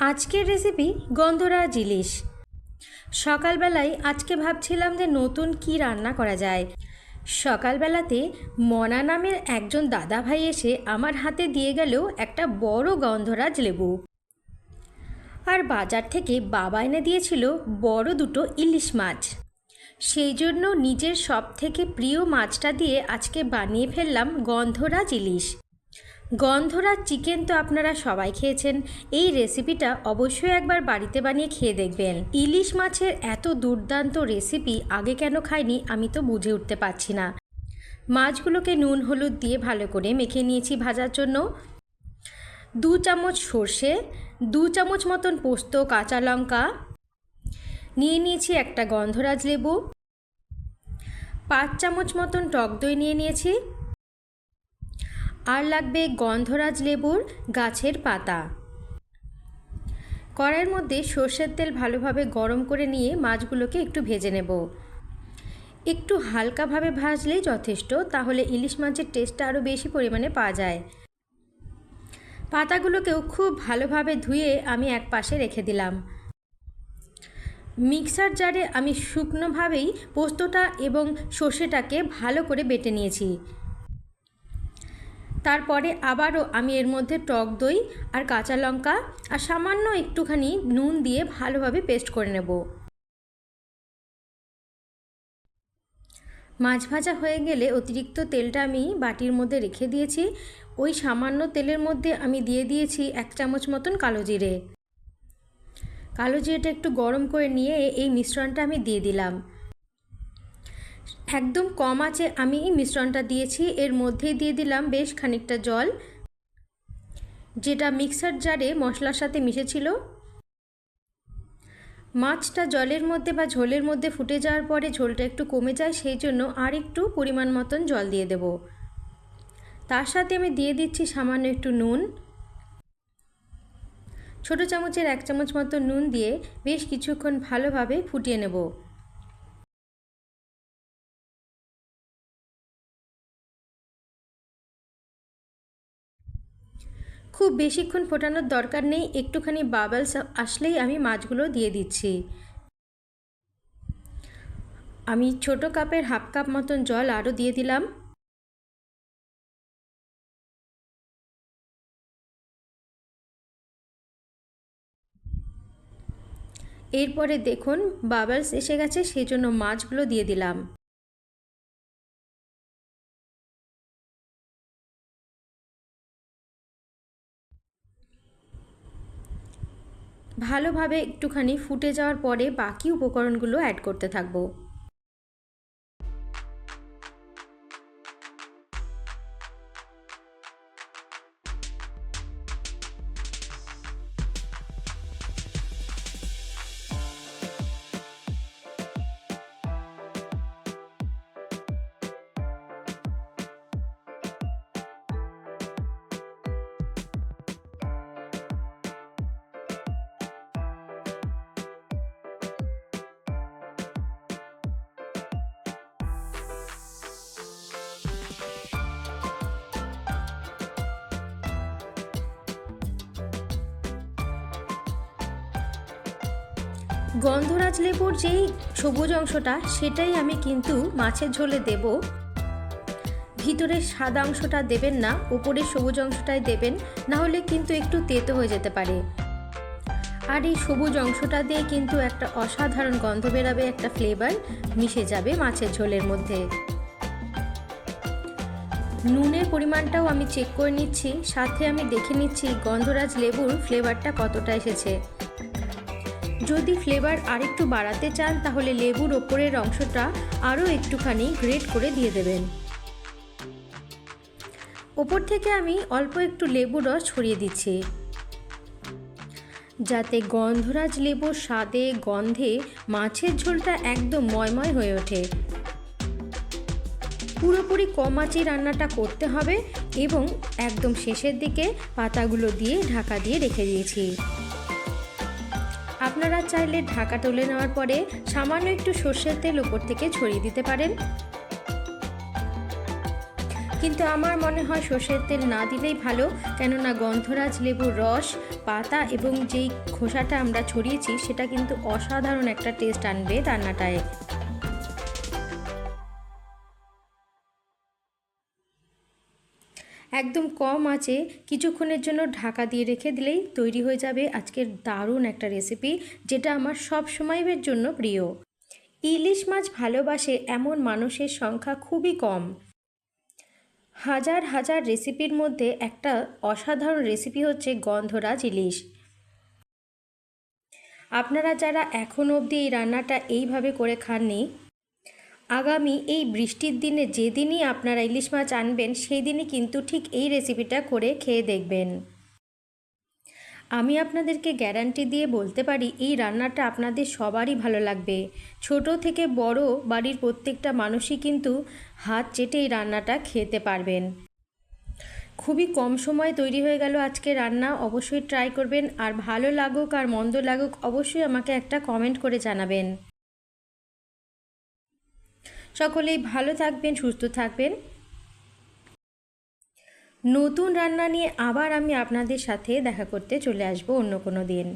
আজকের রেসিপি গন্ধরাজ ইলিশ সকালবেলায় আজকে ভাবছিলাম যে নতুন কি রান্না করা যায়। সকালবেলাতে মনা নামের একজন দাদা ভাই এসে আমার হাতে দিয়ে গেল একটা বড় গন্ধরাজ লেবু আর বাজার থেকে বাবা এনে দিয়েছিল বড় দুটো ইলিশ মাছ। সেই জন্য নিজের সব থেকে প্রিয় মাছটা দিয়ে আজকে বানিয়ে ফেললাম গন্ধরাজ ইলিশ গন্ধরাজ চিকেন তো আপনারা সবাই খেয়েছেন। এই রেসিপিটা অবশ্যই একবার বাড়িতে বানিয়ে খেয়ে দেখবেন। ইলিশ মাছের এত দুর্দান্ত রেসিপি আগে কেন খাইনি আমি তো বুঝে উঠতে পারছি না। মাছগুলোকে নুন, হলুদ দিয়ে ভালো করে মেখে নিয়েছি ভাজার জন্য। দু চামচ সর্ষে, দু চামচ মতন পোস্ত, কাঁচা লঙ্কা। নিয়ে নিয়েছি একটা গন্ধরাজ লেবু। পাঁচ চামচ মতন টক দই নিয়ে নিয়েছি। আর লাগবে গন্ধরাজ লেবুর গাছের পাতা। কড়াইয়ের মধ্যে সর্ষের তেল ভালোভাবে গরম করে নিয়ে মাছগুলোকে একটু ভেজে নেব। একটু হালকাভাবে ভাজলেই যথেষ্ট, তাহলে ইলিশ মাছের টেস্টটা আরও বেশি পরিমাণে পাওয়া যায়। পাতাগুলোকেও খুব ভালোভাবে ধুয়ে আমি এক পাশে রেখে দিলাম। মিক্সার জারে আমি শুকনোভাবেই পোস্তটা এবং সর্ষেটাকে ভালো করে বেটে নিয়েছি। তারপরে আবারও আমি এর মধ্যে টক দই আর কাঁচা লঙ্কা আর সামান্য একটুখানি নুন দিয়ে ভালোভাবে পেস্ট করে নেব। মাছ ভাজা হয়ে গেলে অতিরিক্ত তেলটা আমি বাটির মধ্যে রেখে দিয়েছি। ওই সামান্য তেলের মধ্যে আমি দিয়ে দিয়েছি এক চামচ মতন কালো জিরে। কালো জিরেটা একটু গরম করে নিয়ে এই মিশ্রণটা আমি দিয়ে দিলাম। একদম কম আছে, আমি এই মিশ্রণটা দিয়েছি, এর মধ্যেই দিয়ে দিলাম বেশ খানিকটা জল, যেটা মিক্সার জারে মশলার সাথে মিশেছিল। মাছটা জলের মধ্যে বা ঝোলের মধ্যে ফুটে যাওয়ার পরে ঝোলটা একটু কমে যায়, সেই জন্য আর একটু পরিমাণ মতন জল দিয়ে দেব। তার সাথে আমি দিয়ে দিচ্ছি সামান্য একটু নুন। ছোটো চামচের এক চামচ মতো নুন দিয়ে বেশ কিছুক্ষণ ভালোভাবে ফুটিয়ে নেব। খুব বেশিক্ষণ ফোটানোর দরকার নেই, একটুখানি বাবলস আসলেই আমি মাছগুলো দিয়ে দিচ্ছি। আমি ছোট কাপের হাফ কাপ মতন জল আরও দিয়ে দিলাম। এরপরে দেখুন বাবলস এসে গেছে, সেই জন্য মাছগুলো দিয়ে দিলাম। ভালোভাবে একটুখানি ফুটে যাওয়ার পরে বাকি উপকরণগুলো অ্যাড করতে থাকব। গন্ধরাজ লেবুর যেই সবুজ অংশটা, সেটাই আমি কিন্তু মাছের ঝোলে দেব। ভিতরের সাদা অংশটা দেবেন না, উপরের সবুজ অংশটাই দেবেন, না হলে কিন্তু একটু তেতো হয়ে যেতে পারে। আর এই সবুজ অংশটা দিয়ে কিন্তু একটা অসাধারণ গন্ধ বেরাবে, একটা ফ্লেভার মিশে যাবে মাছের ঝোলের মধ্যে। নুনের পরিমাণটাও আমি চেক করে নিচ্ছি, সাথে আমি দেখে নিচ্ছি গন্ধরাজ লেবুর ফ্লেভারটা কতটা এসেছে। যদি ফ্লেভার আরেকটু বাড়াতে চান, তাহলে লেবুর ওপরের অংশটা আরও একটুখানি গ্রেট করে দিয়ে দেবেন। ওপর থেকে আমি অল্প একটু লেবু রস ছড়িয়ে দিচ্ছি। যাতে গন্ধরাজ লেবুর স্বাদে, গন্ধে মাছের ঝোলটা একদম ময়ময় হয়ে ওঠে। পুরোপুরি কম আঁচে রান্নাটা করতে হবে এবং একদম শেষের দিকে পাতাগুলো দিয়ে ঢাকা দিয়ে রেখে দিয়েছি। আপনারা চাইলে ঢাকা তুলে নেওয়ার পরে সামান্য একটু সর্ষের তেল উপর থেকে ছড়িয়ে দিতে পারেন। কিন্তু আমার মনে হয় সর্ষের তেল না দিলেই ভালো, কেননা গন্ধরাজ লেবুর রস, পাতা এবং যেই খোসাটা আমরা ছড়িয়েছি সেটা কিন্তু অসাধারণ একটা টেস্ট আনবে রান্নাটায়। একদম কম আছে। কিছুক্ষণের জন্য ঢাকা দিয়ে রেখে দিলেই তৈরি হয়ে যাবে আজকের দারুণ একটা রেসিপি যেটা আমার সব সময়ের জন্য প্রিয়। ইলিশ মাছ ভালোবাসে এমন মানুষের সংখ্যা খুবই কম। হাজার হাজার রেসিপির মধ্যে একটা অসাধারণ রেসিপি হচ্ছে গন্ধরাজ ইলিশ। আপনারা যারা এখনও অবধি এই রান্নাটা এইভাবে করে খাননি আগামী এই বৃষ্টির দিনে যেদিনই আপনারা ইলিশ মাছ আনবেন সেই দিনই কিন্তু ঠিক এই রেসিপিটা করে খেয়ে দেখবেন। আমি আপনাদেরকে গ্যারান্টি দিয়ে বলতে পারি, এই রান্নাটা আপনাদের সবারই ভালো লাগবে। ছোট থেকে বড় বাড়ির প্রত্যেকটা মানুষই কিন্তু হাত চেটে এই রান্নাটা খেতে পারবেন। খুবই কম সময়ে তৈরি হয়ে গেল আজকে রান্না, অবশ্যই ট্রাই করবেন। আর ভালো লাগুক আর মন্দ লাগুক, অবশ্যই আমাকে একটা কমেন্ট করে জানাবেন। সকলেই ভালো থাকবেন, সুস্থ থাকবেন। নতুন রান্না নিয়ে আবার আমি আপনাদের সাথে দেখা করতে চলে আসব অন্য কোনো দিন।